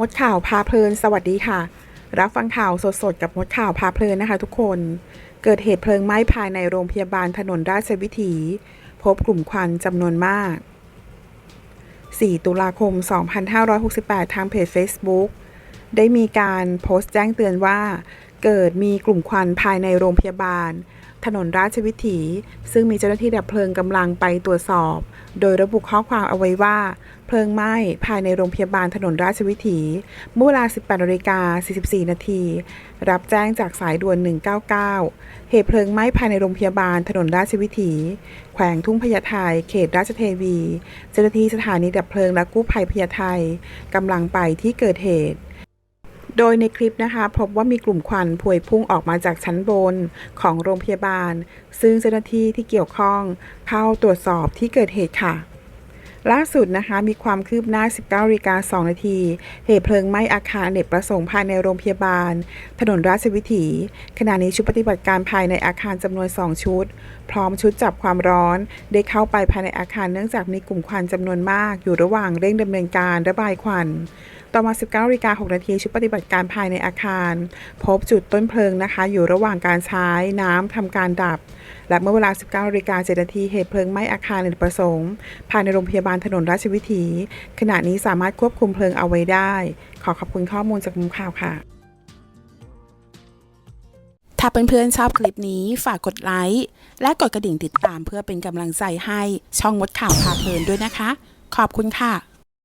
มดข่าวพาเพลิน สวัสดีค่ะ รับฟังข่าวสดๆ กับมดข่าวพาเพลินนะคะ ทุกคน เกิดเหตุเพลิงไหม้ภายในโรงพยาบาลถนนราชวิถี พบกลุ่มควันจำนวนมาก 4 ตุลาคม 2568 ทางเพจ Facebook ได้มีการโพสต์แจ้งเตือนว่า เกิดมีกลุ่มควันภายในโรงพยาบาล ถนนราชวิถี ซึ่งมีเจ้าหน้าที่ดับเพลิงกำลังไปตรวจสอบ โดยระบุข้อความเอาไว้ว่า เพลิงไหม้ภายในโรงพยาบาลถนนราชวิถี เมื่อเวลา 18นาฬิกา44 นาที รับแจ้งจากสายด่วน 199 เหตุเพลิงไหม้ภายในโรงพยาบาลถนนราชวิถี แขวงทุ่งพญาไทเขตราชเทวี เจ้าหน้าที่สถานีดับเพลิงและกู้ภัยพญาไทกำลังไปที่เกิดเหตุ โดยในคลิปนะคะ พบว่ามีกลุ่มควันพวยพุ่งออกมาจากชั้นบนของโรงพยาบาล ซึ่งเจ้าหน้าที่ที่เกี่ยวข้องเข้าตรวจสอบที่เกิดเหตุค่ะ ล่าสุดนะคะ มีความคืบหน้า 19นาฬิกา2นาที เหตุเพลิงไหม้อาคารเนกประสงค์ภายในโรงพยาบาล ถนนราชวิถี ขณะนี้ชุดปฏิบัติการภายในอาคารจำนวน 2 ชุด พร้อมชุดจับความร้อน ได้เข้าไปภายในอาคารเนื่องจากมีกลุ่มควันจำนวนมาก อยู่ระหว่างเร่งดำเนินการระบายควัน ต่อมา 19นาฬิกา6นาทีชุดปฏิบัติการภายในอาคาร พบจุดต้นเพลิงนะคะ อยู่ระหว่างการใช้น้ำทำการดับ และเมื่อเวลา 19นาฬิกา7นาทีเหตุเพลิงไหม้อาคารอเนประสงค์ภายในโรงพยาบาลถนนราชวิถี ขณะนี้สามารถควบคุมเพลิงเอาไว้ได้ ขอขอบคุณข้อมูลจากมุมข่าวค่ะถ้าเพื่อนๆชอบคลิปนี้ฝากกดไลค์และกดกระดิ่งติดตามเพื่อเป็นกำลังใจให้ช่องมดข่าวพาเพลินด้วยนะคะ ขอบคุณค่ะ